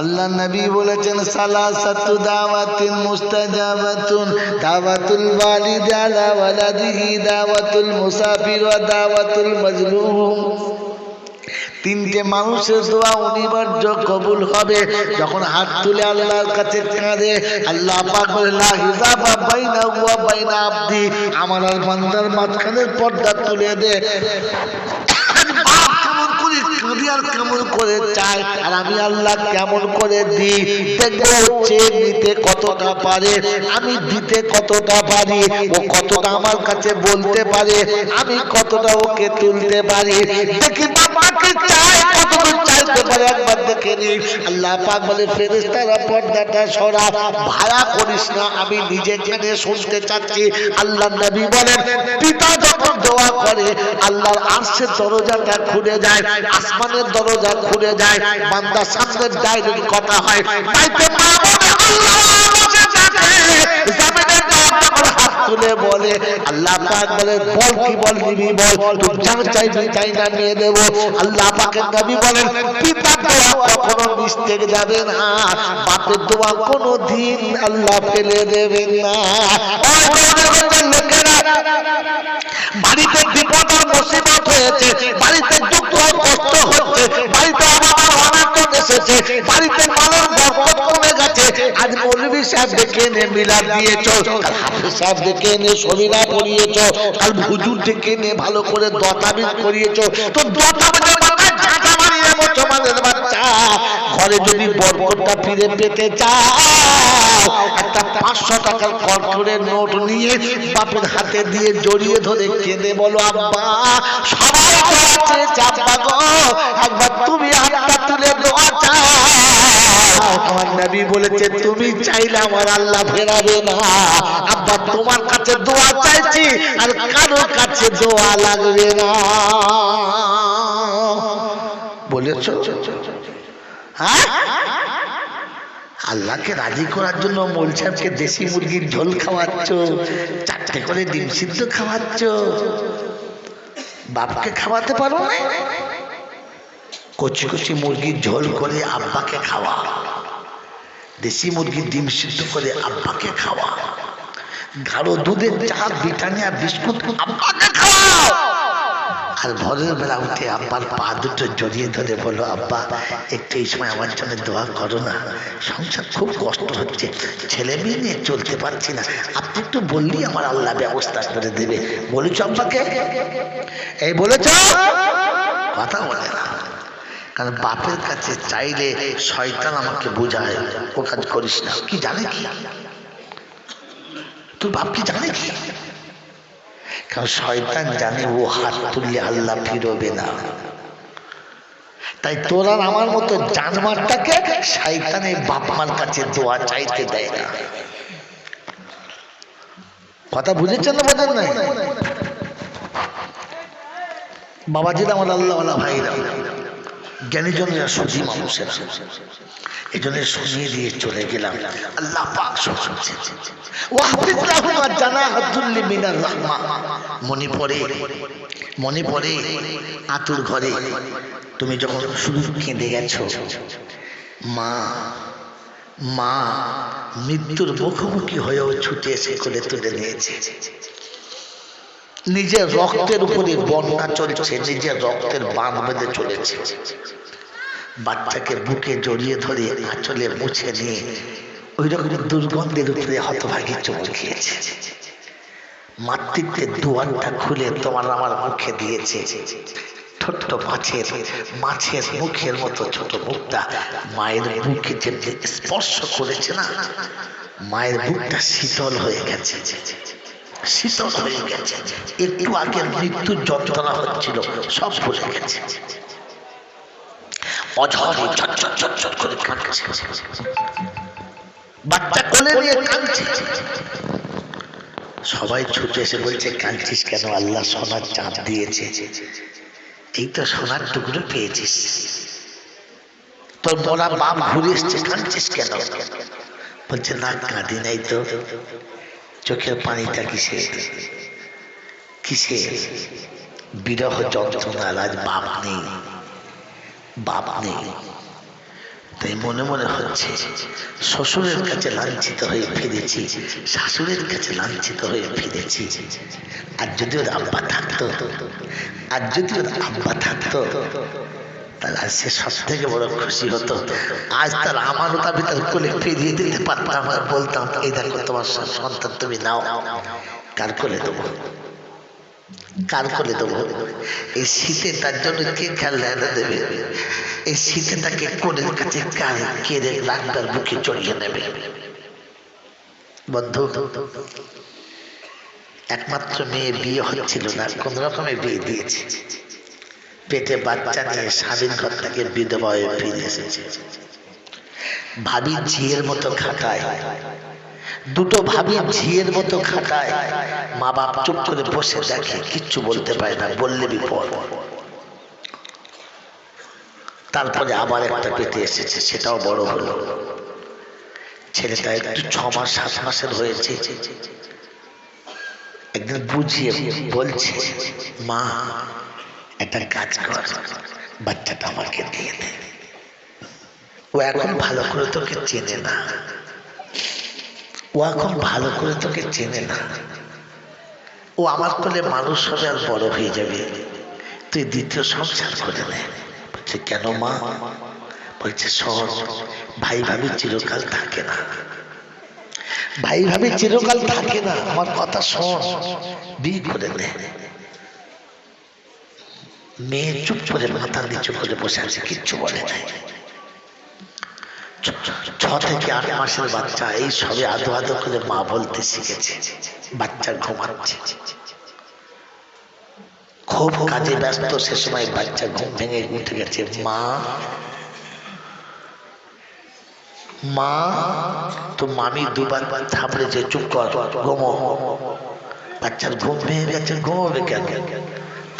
আল্লাহ নবী বলেছেন, সালাসাতু দাওয়াতিন মুস্তাজাবাতুন, দাওয়াতুল ওয়ালিদ আলা ওয়ালাদিহি, দাওয়াতুল মুসাফির ওয়া দাওয়াতুল মাজলুম। তিনটে মানুষের দোয়া অনিবার্য কবুল হবে। যখন হাত তুলে আল্লাহর কাছে কাঁদে, আল্লাহ পাক বলে, লা হিসাবা বাইনা ওয়া বাইনা আবদি। আমার আর বান্দার মাঝখানের পর্দা তুলে দে। আমি আল্লাহ কেমন করে দিই? নিতে কতটা পারে, আমি দিতে কতটা পারি, ও কতটা আমার কাছে বলতে পারে, আমি কতটা ওকে তুলতে পারি। দেখি বাবাকে চাই, কতটা চাইতে পারে একবার দেখে নি আল্লাহ পাক বলে, ফেরেশতারা পর্দাটা সরা, ভাড়া করিস না, আমি নিজে জেনে শুনতে চাচ্ছি। আল্লাহ নবী বলেন, পিতা যখন দোয়া করে, আল্লাহর আরশের দরজাটা খুলে যায়, আসমানের দরজা খুলে যায়, বান্দার সামনে ডাইরেক্ট কথা হয়। তাইতে মা বলে, আল্লাহ দরজা তুলে বলে, আল্লাহ পাক বলে, বল কি বল নিবি বল তুই যা চাইবি চাই না নিয়ে দেব আল্লাহ পাকের নবী বলেন, পিতার দোয়া কখনো মিস্টেক যাবে না, বাপের দোয়া কোনো দিন আল্লাহ ফেলে দেবেন না। বাড়িতে বিপদ আর মুসিবত হয়েছে, বাড়িতে দুঃখ কষ্ট হচ্ছে, বাড়িতে এসেছে, বাড়িতে বরকত কমে গেছে, আজ ঘরে যদি বরকতটা ফিরে পেতে চাও, একটা পাঁচশো টাকার কর্পোরেট নোট নিয়ে বাপের হাতে দিয়ে জড়িয়ে ধরে কেঁদে বলো, আব্বা, সবাই আব্বা একবার তুমি হাতটা তুলে চাও আমার নবী বলেছে, তুমি চাইলে আমার আল্লাহ ফেরাবে না। আব্বা, তোমার কাছে দোয়া চাইছি, আর কারোর কাছে দোয়া লাগবে না। বলেছ? হ্যাঁ? আল্লাহকে রাজি করার জন্য মোল সাহেবকে দেশি মুরগির ঝোল খাওয়াচ্ছ, চারটে করে ডিম সিদ্ধ খাওয়াচ্ছ। বাপকে খাওয়াতে পারো কচি কচি মুরগির ঝোল করে আব্বাকে খাওয়া দেশি মুরগির ডিম সিদ্ধ করে আব্বাকে খাওয়া। গাঢ় দুধের চা ব্রিটানিয়া বিস্কুট, আব্বাকে খাওয়াও আর ভোরের বেলা উঠে আব্বার পা দুটো জড়িয়ে ধরে বলো আব্বা, একটু এই সময় আমার জন্য দোয়া করো না। সংসার খুব কষ্ট হচ্ছে। ছেলে মেয়ে নিয়ে চলতে পারছি না। আপনি একটু বললেই আমার আল্লাহ ব্যবস্থা করে দেবে। বলেছ আব্বাকে? এই বলেছ? কথা বলে না। কারণ বাপের কাছে চাইলে শয়তান আমাকে বোঝায়, ও কাজ করিস না। কি জানে কি? তোর বাপ কি জানে কি? কারণ শয়তান জানে ও হাত তুললে আল্লাহ ফিরবে না। তাই তোর আর আমার মতো জানমারটাকে শয়তানের বাপ মার কাছে দোয়া চাইতে দেয় না। কথা বুঝেছেন না বোঝেন নাই? বাবাজির আমার আল্লাহওয়ালা ভাইরা। জ্ঞানীজনেরা সুখী মানুষের। এই জন্য শুনিয়ে দিয়ে চলে গেলাম। আল্লাহ পাক শুনছে মনে পড়ে মনে পড়ে আতুর ঘরে তুমি যখন শুধু কেঁদে গেছো, মা মা মৃত্যুর মুখোমুখি হয়েও ছুটে এসে কোলে তুলে নিয়েছে। নিজের রক্তের উপরে বন্যা চলছে নিজের রক্তের বাঁধ বেঁধে চলেছে। বাচ্চাকে বুকে জড়িয়ে ধরে আঁচলে মুছে নিয়ে ওই রকম দুর্গন্ধের উপরে হতভাগী চুমু খেয়েছে মাতৃত্বের দুয়ারটা খুলে তোমার আমার মুখে দিয়েছে। ছোট্ট মাছের মাছের মুখের মতো ছোট মুখটা মায়ের মুখে যে স্পর্শ করেছে না মায়ের মুখটা শীতল হয়ে গেছে। শীতল হয়ে গেছে একটু আগে মৃত্যুর যন্ত্রণা হচ্ছিল, সব গেছে। অঝরে, ঝরঝর ঝরঝর করে কাঁদছে। বাচ্চা কোলে নিয়ে কাঁদছে। সবাই ছুটে এসে বলছে, কাঁদছিস কেন? আল্লাহ সোনার চাঁদ দিয়েছে। এই তো সোনার টুকরো পেয়েছিস। তোর মরা বাপ ঘুরে এসছে, কাঁদছিস কেন? বলছে, না, কাঁদি নাই তো। চোখের পানিটা কিসে কিসে বিরহ যন্ত্রণার আজ বাপ নেই। বাপ নেই। তাই মনে মনে হচ্ছে, শ্বশুরের কাছে লাঞ্ছিত হয়ে ফিরেছি, শাশুড়ির কাছে লাঞ্ছিত হয়ে ফিরেছি। আর যদি ওর আব্বা থাকতো, আর যদি ওর আব্বা থাকতো তাহলে সে সব থেকে বড় খুশি হতো। আজ তার আমারও আমি তার কোলে ফিরিয়ে দিতে পারতাম আর বলতাম এই দেখো তোমার সন্তান তুমি নাও। কার কোলে দেবো? কার কোলে দেবো? এই শীতে তার জন্য কে খেলনা এনে দেবে? এই শীতে তাকে কোলের কাছে কার কেড়ে রাখবার বুকে চড়িয়ে নেবে। বন্ধু একমাত্র মেয়ে বিয়ে হচ্ছিল না কোন রকমে বিয়ে দিয়েছে। পেটে বাচ্চা নিয়ে স্বামীর ঘর থেকে বিধবা ফিরে এসেছে। ভাবি ঝিয়ের মতো খাটায়। দুটো ভাবি ঝিয়ের মতো খাটায়। মা বাপ চুপ করে বসে দেখে, কিচ্ছু বলতে পারে না, বললে বিপদ। তারপরে আবার একটা পেটে এসেছে, সেটাও বড় হলো। ছেলেটা একটু ছ মাস, সাত মাসের হয়েছে। একদিন বুঝিয়ে বলছে, মা একটা কাজ কর বাচ্চাটা আমাকে দিয়ে দে। ও এখন ভালো করে তোকে চেনে না। ও এখন ভালো করে তোকে চেনে না। ও আমার কোলে মানুষ হবে আর বড় হয়ে যাবে। তুই দ্বিতীয় সংসার করে নে। বলছে কেন মা? বলছে শোন ভাই ভাবি চিরকাল থাকে না। ভাই ভাবি চিরকাল থাকে না। আমার কথা শোন। বিয়ে করে নে। মেয়ে চুপ করে মাথা নিচু করে বসে আছে, কিচ্ছু বলে নাই। ছ- থেকে আট মাসের বাচ্চা, এই সবে আদো আদো করে মা বলতে শিখেছে, বাচ্চা ঘুমাচ্ছে। খুব কাজে ব্যস্ত, সে সময় বাচ্চা ঘুম ভেঙে উঠে গেছে। মা মা তো মামি দুবার থাপড়ে যে চুপ কর, ঘুমো। বাচ্চার ঘুম ভেঙে গেছে, ঘুমোবে কেন?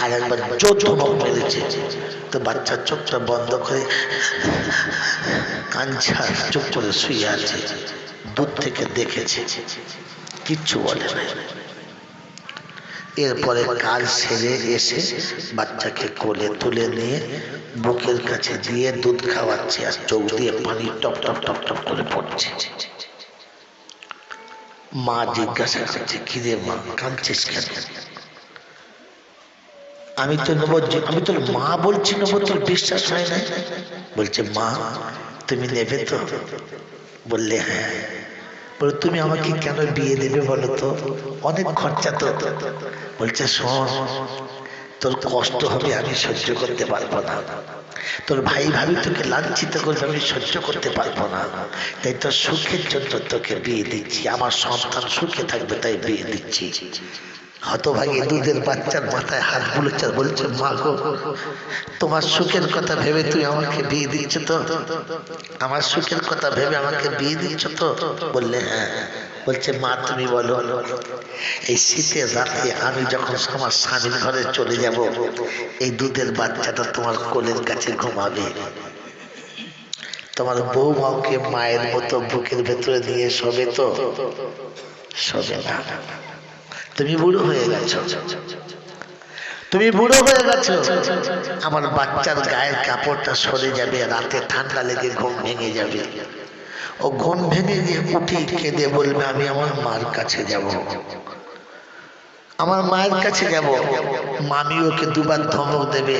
আর একবার জোর ধমক মেরেছে তো বাচ্চার চোখটা বন্ধ করে কাঞ্ছা চুপ করে শুয়ে আছে দূর থেকে দেখেছে, কিচ্ছু বলে না এরপরে কাজ সেরে এসে বাচ্চাকে কোলে তুলে নিয়ে বুকের কাছে দিয়ে দুধ খাওয়াচ্ছে আর চোখ দিয়ে পানি টপ টপ টপ টপ করে পড়ছে। মা জিজ্ঞাসা করছে, কিরে মা, কাঁদছিস কেন? আমি তো নেব আমি তোর মা বলছি নেব তোর বিশ্বাস হয় না বলছে, মা, তুমি নেবে তো? বললে হ্যাঁ। বলে, তুমি আমাকে কেন বিয়ে দেবে বলো তো? অনেক খরচা তো। বলছে, শোন, তোর কষ্ট হবে, আমি সহ্য করতে পারব না। তোর ভাই ভাবি তোকে লাঞ্ছিত করবে, আমি সহ্য করতে পারব না। তাই তোর সুখের জন্য তোকে বিয়ে দিচ্ছি। আমার সন্তান সুখে থাকবে, তাই বিয়ে দিচ্ছি। হতভাগী দুধের বাচ্চার মাথায় হাত বুলেছে বলছে, মা গো, তোমার সুখের কথা ভেবে তুই আমাকে বিয়ে দিচ্ছ তো? আমার সুখের কথা ভেবে আমাকে বিয়ে দিচ্ছ তো? বললে হ্যাঁ। বলছে, মা, তুমি বলো, এই শীতের রাতে আমি যখন আমার স্বামীর ঘরে চলে যাব, এই দুধের বাচ্চাটা তোমার কোলের কাছে ঘুমাবে। তোমার বৌমাকে মায়ের মতো বুকের ভেতরে দিয়ে শোবে তো? শোবে না। তুমি বুড়ো হয়ে গেছো। তুমি বুড়ো হয়ে গেছো। আমার বাচ্চার গায়ের কাপড়টা সরে যাবে, রাতে ঠান্ডা লেগে ঘুম ভেঙে যাবে। ও ঘুম ভেঙে গিয়ে উঠি, কেঁদে বলবে, আমি আমার মার কাছে যাব। আমার মায়ের কাছে যাব। মামি ওকে দুবার ধমক দেবে,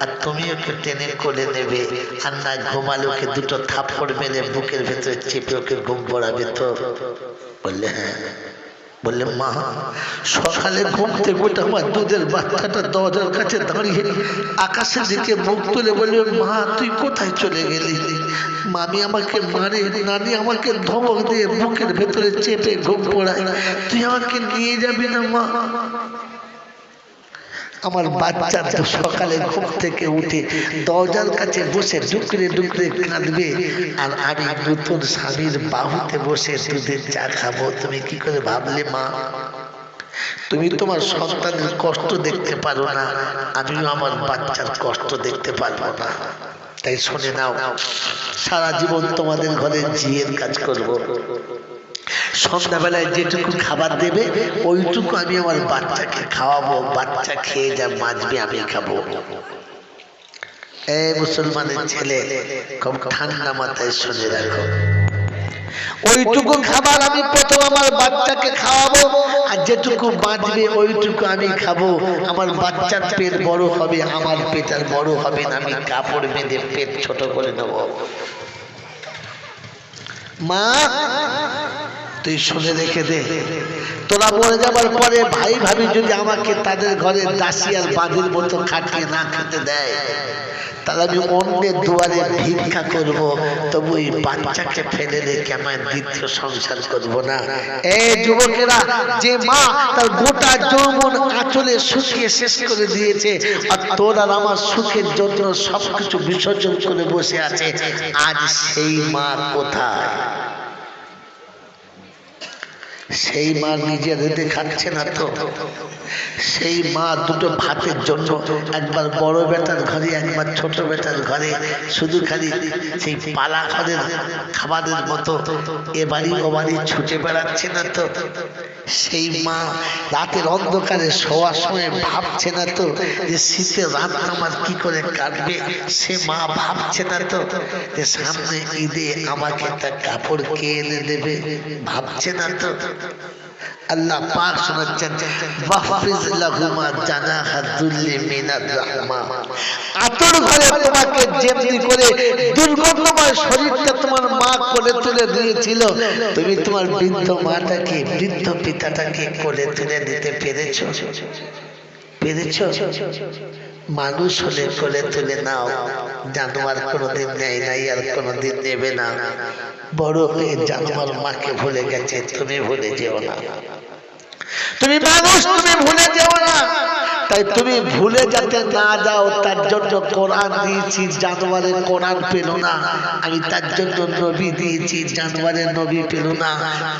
আর তুমি ওকে টেনে কোলে নেবে। আর না ঘুমালে ওকে দুটো থাপ্পড় মেরে বুকের ভেতরে চেপে ওকে ঘুম পড়াবে তো। বললে হ্যাঁ। বললে, মা, সকালে ঘুম থেকে উঠে আমার দুধের বাচ্চাটা দরজার কাছে দাঁড়িয়ে আকাশের দিকে মুখ তুলে বলবে, মা, তুই কোথায় চলে গেলি? মামি আমাকে মারে, নানি আমাকে ধমক দিয়ে বুকের ভেতরে চেপে ঘুম পড়ায়। তুই আমাকে নিয়ে যাবি না, মা? আমার বাচ্চা তো সকালে ঘুম থেকে উঠে দরজার কাছে বসে ডুকরে ডুকরে কাঁদবে। আর আমি নতুন স্বামীর বাহুতে বসে দুধের চা খাব। তুমি কি করে ভাবলে মা? তুমি তোমার সন্তানের কষ্ট দেখতে পারো না। আমিও আমার বাচ্চার কষ্ট দেখতে পারব না। তাই শুনে নাও সারা জীবন তোমাদের ঘরে জিয়ের কাজ করব। সন্ধ্যাবেলায় যেটুকু খাবার দেবে, ওইটুকু আমি আমার বাচ্চাকে খাওয়াবো, বাচ্চা খেয়ে যা বাঁচবে, আমি খাব। এ মুসলমানের ছেলে, খুব ঠান্ডা মাথায় শুনে রাখো। ওইটুকু খাবার আমি প্রথম আমার বাচ্চাকে খাওয়াবো, আর যেটুকু বাঁচবে, ওইটুকু আমি খাব। আমার বাচ্চার পেট বড় হবে, আমার পেট আর বড় হবে না, আমি কাপড় বেঁধে পেট ছোট করে নেব। মা তুই শুনে রেখে দে। তোরা মরে যাবার পরে ভাই ভাবি যদি আমাকে তাদের ঘরে দাসী আর বাঁধের মতো খাটিয়ে না খেতে দেয়, তাহলে আমি অন্যের দুয়ারে ভিক্ষা করব, তবু এই বাচ্চাকে ফেলে রেখে আমার দ্বিতীয় সংসার করব না। এই যুবকেরা, যে মা তার গোটা যৌবন আঁচলে শুকিয়ে শেষ করে দিয়েছে, আর তোর আর আমার সুখের জন্য সবকিছু বিসর্জন করে বসে আছে, আজ সেই মা কোথায়? সেই মা নিজে রেঁধে খাচ্ছে না তো। সেই মা দুটো ভাতের জন্য একবার বড় বেটার ঘরে, একবার ছোট বেটার ঘরে, শুধু খালি সেই পালা ঘরের খাবারের মতো এ বাড়ি ও বাড়ি ছুটে বেড়াচ্ছে না তো। সেই মা রাতের অন্ধকারে শোয়ার সময় ভাবছে না তো যে শীতে রাত আমার কি করে কাটবে? সে মা ভাবছে না তো যে সামনে ঈদে আমাকে একটা কাপড় কে এনে দেবে? ভাবছে না তো। আল্লাহ পাক শোনাচ্ছেন ওয়াহফিজ লাহুমা জানাহা যুল্লি মিনার রাহমা। আতর ঘরে তোমাকে যেমনি করে দুর্গন্ধময় শরীরটা তোমার মা কোলে তুলে দিয়েছিল, তুমি তোমার বৃদ্ধ মাটাকে বৃদ্ধ পিতাটাকে কোলে তুলে দিতে পেরেছ? পেরেছ? মানুষ হলে কোলে তুলে নাও। জানোয়ার কোনোদিন নেয় নাই আর কোনোদিন নেবে না। বড় হয়ে জানোয়ার মাকে ভুলে গেছে, তুমি ভুলে যেও না। তুমি মানুষ, তুমি ভুলে যেও না। তাই তুমি ভুলে যাতে না যাও, তার জন্য কোরআন দিয়েছি, জানোয়ারের কোরআন পেল না। আমি তার জন্য নবী দিয়েছি, জানোয়ারের নবী পেল না।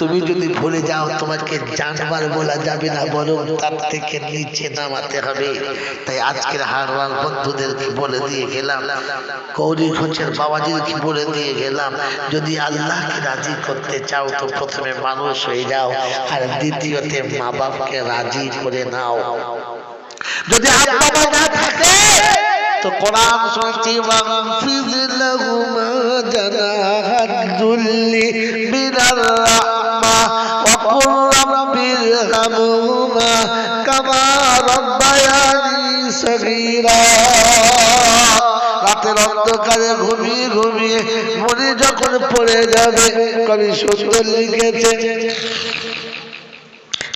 তুমি যদি ভুলে যাও, তোমাকে জানোয়ার বলা যাবে না, বরং তার থেকে নিচে নামাতে হবে। তাই আজকের হারওয়াল বন্ধুদেরকে বলে দিয়ে গেলাম, গৌরী ঘোষের বাবাজিকে বলে দিয়ে গেলাম, যদি আল্লাহকে রাজি করতে চাও, তো প্রথমে মানুষ হয়ে যাও, আর দ্বিতীয়তে মা বাবাকে রাজি করে নাও। যদি হাত বাবা না থাকে তো কোরআন শুনছি ওয়াগফিজ লাহুমা জানাহাদ যুল্লি মিনার রাহমা ওয়া কুর রাব্বিরহামহুমা কামা রাব্বায়ানি সগীরা। রাতের অন্ধকারে ঘুমিয়ে ঘুমিয়ে মনে যখন পড়ে যাবে কবি সুন্দর লিখেছে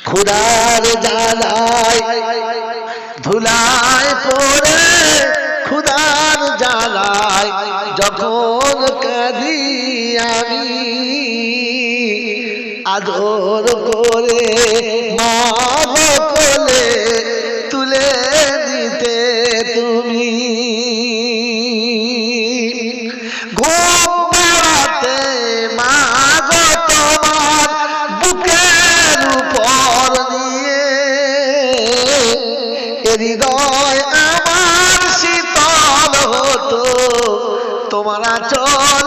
খুদার জালায় ধুলায় পড়ে খুদার জ্বালায় যখন কাঁদি আমি। আদর করে মা হৃদয় আমার শীতল হতো। তোমার চল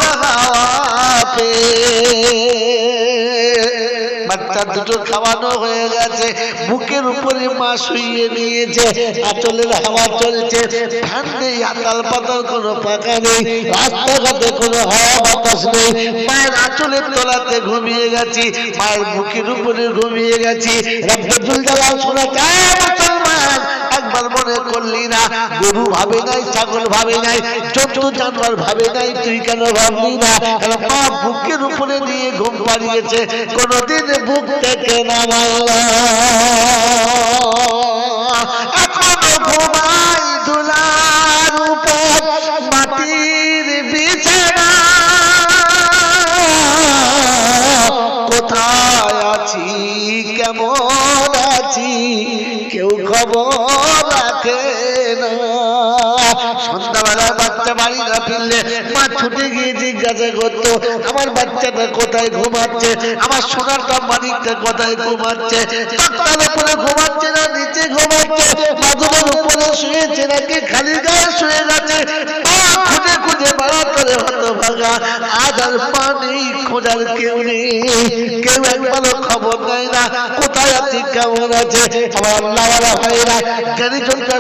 বাচ্চা দুটো খাওয়ানো হয়ে গেছে, বুকের উপরে মা শুইয়ে নিয়েছে, আচলের হাওয়া চলছে। ফ্যান নেই, আতাল পাতাল কোনো পাকা নেই, রাস্তাঘাটে কোনো হাওয়া বাতাস নেই। মায়ের আচলের তলাতে ঘুমিয়ে গেছি, মায়ের বুকের উপরে ঘুমিয়ে গেছি। রব্বুল জালাল শোনা একবার মনে করলি না। গরু ভাবে নাই, ছাগল ভাবে নাই, চোদ্দ জানোয়ার ভাবে নাই, তুই কেন ভাবলি না? কেন মা বুকের উপরে নিয়ে ঘুম পাড়িয়েছে, কোনদিন বুক থেকে নামাল্লা আমার বাচ্চাটা কোথায় ঘুমাচ্ছে? আমার সোনারটা মানিকটা কোথায় ঘুমাচ্ছে? তক্তার উপরে ঘুমাচ্ছে না, নিচে ঘুমাচ্ছে? মাধুমের উপরে শুয়েছে নাকি? খালি গায়ে শুয়ে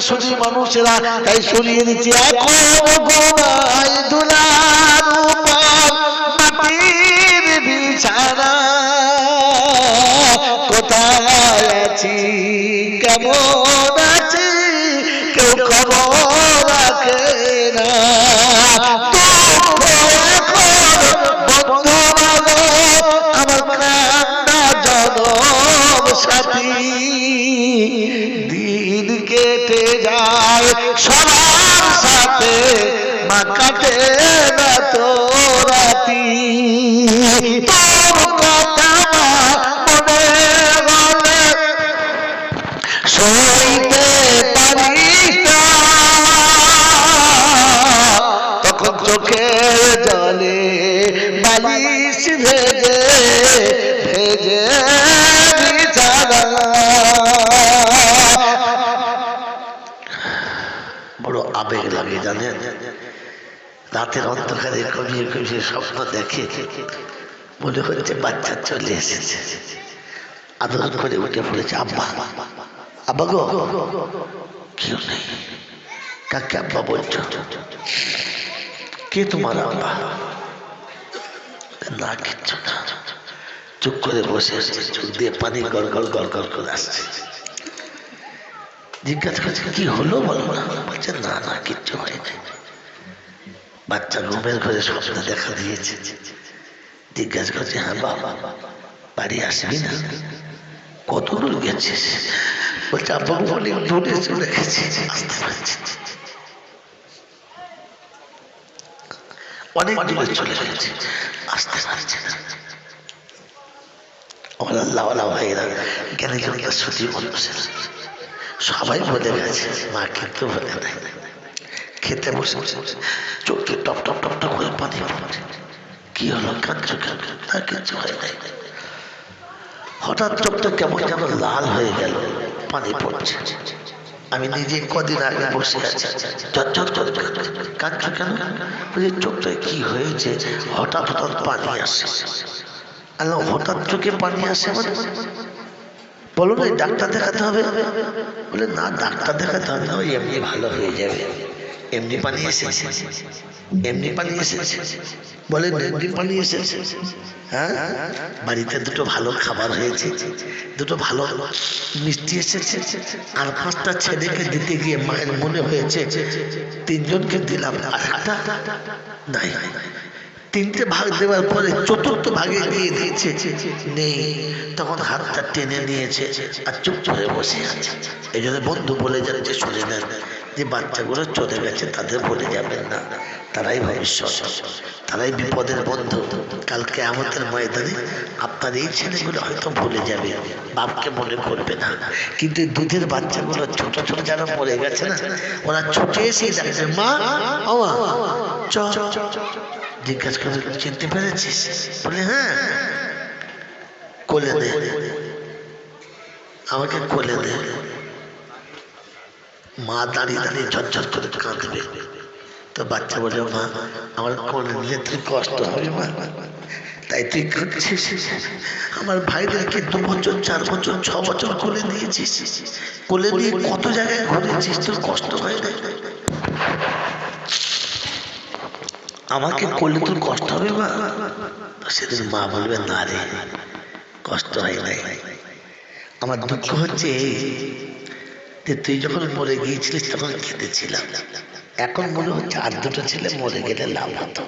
শুধু মানুষেরা। তাই সরিয়ে দিচ্ছে, এখন বিছানা কোথায় আছি? কেমন আছি? কেউ খবর রাখে না। দিন কেটে যায় সবার সাথে। তখন বড় আবেগ লাগে জানেন? রাতের অন্ধকারে কমিয়ে কমিয়ে স্বপ্ন দেখে মনে হচ্ছে বাচ্চা চলে এসেছে। আদর করে উঠে পড়েছে আব্বা আব্বা গো কেউ নেই কাকে আব্বা বলছো কে তোমার আব্বা না কিচ্ছু না চুপ করে বসে চোখ দিয়ে পানি গড় গড় গড় গড় করে আসছে জিজ্ঞাসা করছে কি হলো বলো না বলছে না না কিচ্ছু হয়নি বাচ্চা ঘুমের ঘরে স্বপ্ন দেখা দিয়েছে জিজ্ঞাসা করছে হ্যাঁ বাবা বাড়ি আসবি না কত দূর গেছিস বলছে অনেক দূরে চলে গেছি। আসতে পারছি অনেক দূরে চলে গেছে। আসতে পারছি না আমার আল্লাহ ভাইরা জ্ঞানী জনতা সত্যি মানুষের সবাই বলে গেছে মা কিন্তু বলে নাই। খেতে বসে বসে চোখে টপ টপ টপ টপ করে পানি পড়ছে। কি হলো? কাঁদছো কেন? না কিচ্ছু হয় নাই। হঠাৎ চোখটা কেমন যেন লাল হয়ে গেল। পানি পড়ছে। আমি নিজে কদিন আগে বসে আছি। ঝরঝর কাঁদছো কেন? বলছি চোখটায় কি হয়েছে? হঠাৎ হঠাৎ পানি আসে। আল্লাহ, হঠাৎ চোখে পানি আসে মানে? বলো না ডাক্তার দেখাতে হবে? বলে, না, ডাক্তার দেখাতে হবে না এমনি ভালো হয়ে যাবে। এমনি পানি এসেছে। এমনি পানি এসেছে। বলে এমনি পানি এসেছে। হ্যাঁ? বাড়িতে দুটো ভালো খাবার হয়েছে। দুটো ভালো মিষ্টি এসেছে। আর পাঁচটা ছেলেকে দিতে গিয়ে মায়ের মনে হয়েছে তিনজনকে দিলাম। আর একটা নাই। তিনটে ভাগ দেওয়ার পরে চতুর্থ ভাগে দিয়ে দিয়েছে। নেই। তখন হাতটা টেনে নিয়েছে আর চুপ করে বসে আছে। এই জন্য বন্ধু বলে যাচ্ছে শুনে নেন যে বাচ্চাগুলো চলে গেছে তাদের বলে যাবেন না। তারাই ভবিষ্যৎ। তারাই বিপদের বন্ধু। কালকে আমাদের ময়দানে আপনার এই ছেলেগুলো হয়তো ভুলে যাবে, বাপকে মনে করবে না। কিন্তু দুধের বাচ্চাগুলো ছোট ছোট যারা মরে গেছে না, ওরা ছুটে এসে ও মা চ জিজ্ঞাসা করে, চিনতে পেরেছিস? বলে হ্যাঁ কোলে দে। আমাকে কোলে দে। মা দাঁড়িয়ে দাঁড়িয়ে ঝরঝর করে কাঁদবে। তো বাচ্চা বলে, মা, আমার কোলে নিলে তুই কষ্ট হবে, মা। তাই তুই কাঁদছিস। আমার ভাইদেরকে দু বছর, চার বছর, ছ বছর কোলে নিয়েছিস। কোলে নিয়ে কত জায়গায় ঘুরেছিস? তোর কষ্ট হয় না? আমাকে করলে তোর কষ্ট হবে, মা? সেদিন মা বলবে, না রে, কষ্ট হয় নাই। আমার দুঃখ হচ্ছে যে তুই যখন মরে গিয়েছিলিস, তখন কেঁদেছিলাম এখন মনে হচ্ছে আর দুটো ছেলে মরে গেলে লাভ হতো।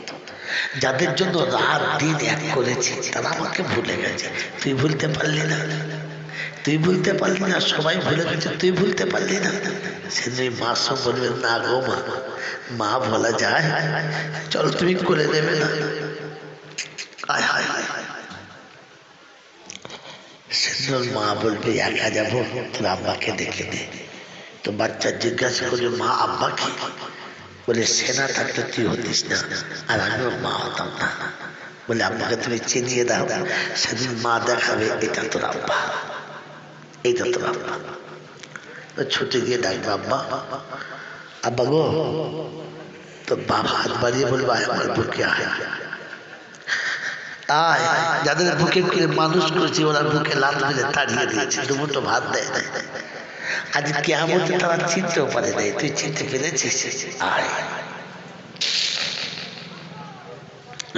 যাদের জন্য রাত দিন এক করেছি, তারা আমাকে ভুলে গেছে। তুই ভুলতে পারলি না। তুই ভুলতে পারলি না, সবাই ভুলে গেছে, তুই ভুলতে পারলি না। সেদিন মা সব বলবে, না গো মা মা বলা যায়। চলো তুমি করে নেবে না। আয় হায় হায় সেদিন মা বলবে একা যাব তোর আব্বাকে দেখে দে তো বাচ্চা জিজ্ঞাসা করবে মা আব্বা কি বলে সেনা থাকলে তুই হতিস না আর আমিও মা হতাম না বলে আব্বাকে তুমি চিনিয়ে দাও সেদিন মা দেখাবে এটা তোর আব্বা এইটা তোর আব্বা তো ছুটে গিয়ে ডাকবে আব্বা আব্বা গো তো বাবা হাত বাড়িয়ে বলব আয় আমার বুকে আয় আয় যাদের বুকে মানুষ করেছি, ওরা বুকে লাত মেরে তাড়িয়ে দিয়েছে দুমুটো ভাত দেয় না আজ কেমন তারা চিনতেও পারে নাই, তুই চিনতে পেরেছিস আয়।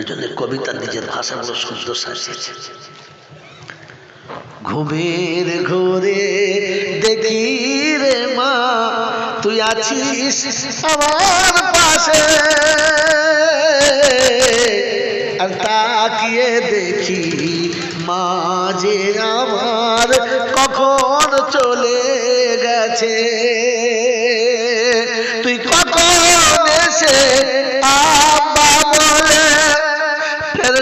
জন্য কবিতা নিজের ভাষাগুলো সুন্দর সাজিয়েছে ঘুমের ঘোরে দেখি রে মা, তুই আছিস আমার পাশে। তাকিয়ে দেখি মাঝে আমার কখন চলে গেছে। তুই কখন এসে আব্বা বলে ফের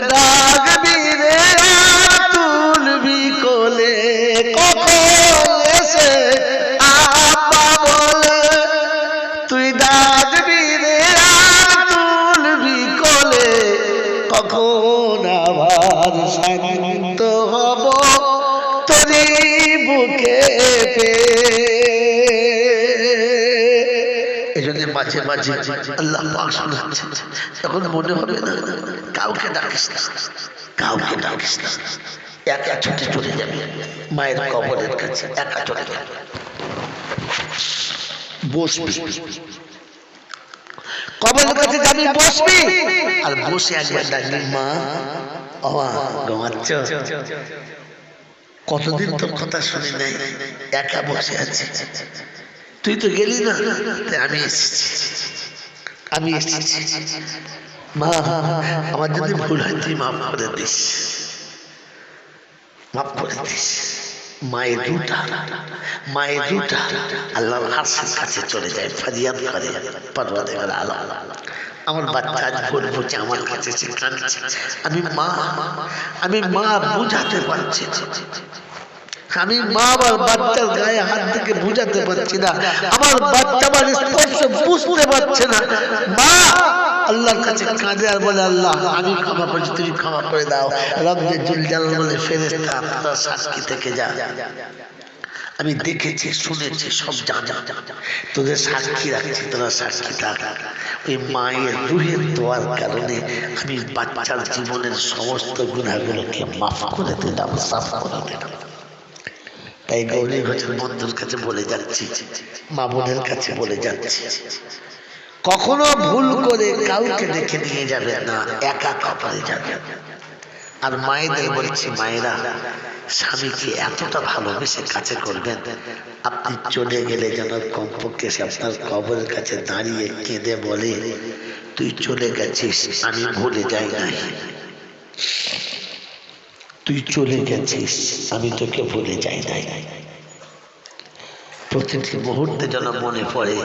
শান্ত হব তোরি বুকে এই মাঝে মাঝে আল্লাহ পাক শোনাচ্ছেন তখন মনে হবে না, কাউকে ডাকিস না, কাউকে ডাকিস না। একা ছুটে চলে যাবে, মায়ের কবরের কাছে একা চলে যাবে। বসবি। কবরের কাছে যাবি বসবি? আর বসে একবার ডাকবি মা বাবা ঘুমাচ্ছ? কতদিন তোর কথা শুনি নাই একা বসে আছি। তুই তো গেলি না তাই আমি এসেছি। আমি এসেছি। মা আমার যদি ভুল হয় তুই মাফ করে দিস। মাফ করে দিস। মায়ের মায়ের আল্লাহর কাছে চলে যায় ফারিয়াদ করে। পর্বতের আলো আমার বাচ্চা আজ বুঝে আমার কাছে এসে কাঁদছে আমি মা আমি মা বুঝাতে পারছি আমি মা আমার বাচ্চার গায়ে হাত থেকে বুঝাতে পারছি না। আমার বাচ্চা আমার স্পর্শ বুঝতে পারছে না। মা আল্লাহর কাছে কাঁদে আর বলে, আল্লাহ, আমি ক্ষমা করছি, তুমি ক্ষমা করে দাও। রব্বে জুল জালাল বলে ফেরেস্তা আপনারা সাক্ষী থেকে যা। আমি দেখেছি, শুনেছি, সব যা যা তোদের সাক্ষী রাখছি, তোরা সাক্ষী থাক। ওই মায়ের রুহের দোয়ার কারণে আমি বাচ্চার জীবনের সমস্ত গুণাগুলোকে মাফ করে দিলাম, সাফ করে দিলাম। তাই গৌরী ঘোষের বন্ধুর কাছে বলে যাচ্ছি, মা বোনের কাছে বলে যাচ্ছি। কখনো ভুল করে কাউকে দেখে নিয়ে যাবে না, একা কপালে যাবে। আর মায়েদের বলছি, মায়েরা, স্বামীকে এতটা ভালোবেসে কাছে করবেন, আপনি চলে গেলে যেন কমপক্ষে সে আপনার কবরের কাছে দাঁড়িয়ে কেঁদে বলে, তুই চলে গেছিস, আমি ভুলে যাই নাই। তুই চলে গেছিস, আমি তোকে ভুলে যাই নাই। প্রতিটি মুহূর্তে যেন মনে পড়ে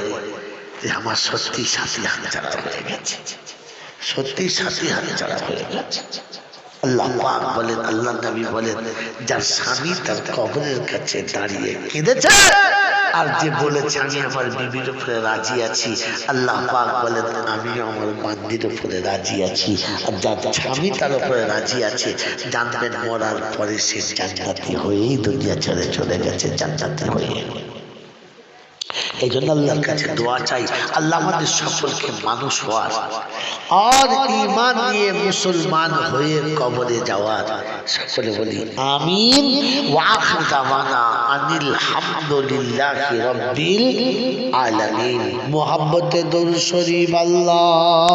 যে আমার সত্যি সাথী ছাড়া হয়ে গেছে সত্যি সাথী ছাড়া হয়ে গেছে আল্লাহ পাক বলেন, আল্লাহ নবী বলেন, যার স্বামী তার কবরের কাছে দাঁড়িয়ে কেঁদেছে, আর যে বলেছে, আমি আমার বিবির উপরে রাজি আছি। আল্লাহ পাক বলেন আমিও আমার বান্দির উপরে রাজি আছি। আর যার স্বামী তার উপরে রাজি আছে, জানবেন মরার পরে সে জান্নাতি হয়েই দুনিয়া ছেড়ে চলে গেছে, জান্নাতি হয়ে এই জন্য আল্লাহর কাছে দোয়া চাই। আল্লাহ আমাদের সকলকে মানুষ হওয়ার আর ইমান নিয়ে মুসলমান হয়ে কবরে যাওয়ার। সকলে বলি, আমিন। ওয়াখির আনিল হামদুলিল্লাহি রাব্বিল আলামিন। মুহাব্বতে দরুদ শরীফ আল্লাহ।